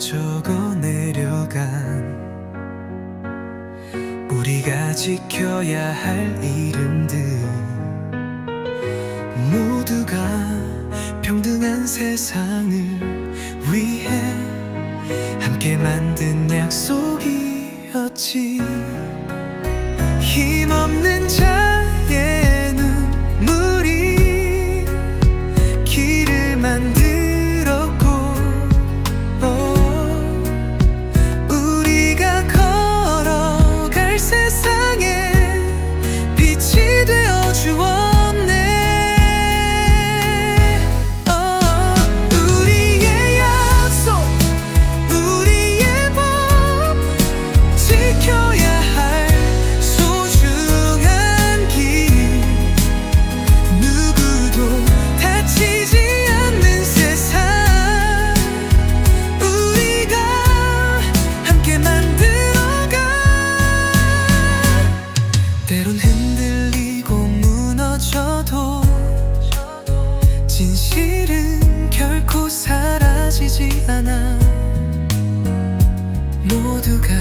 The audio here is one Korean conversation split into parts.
적어 내려간 우리가 지켜야 할 이름들 모두가 평등한 세상을 위해 함께 만든 약속이었지. 힘없 진실은 결코 사라지지 않아. 모두가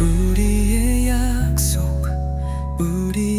우리의 약속 우리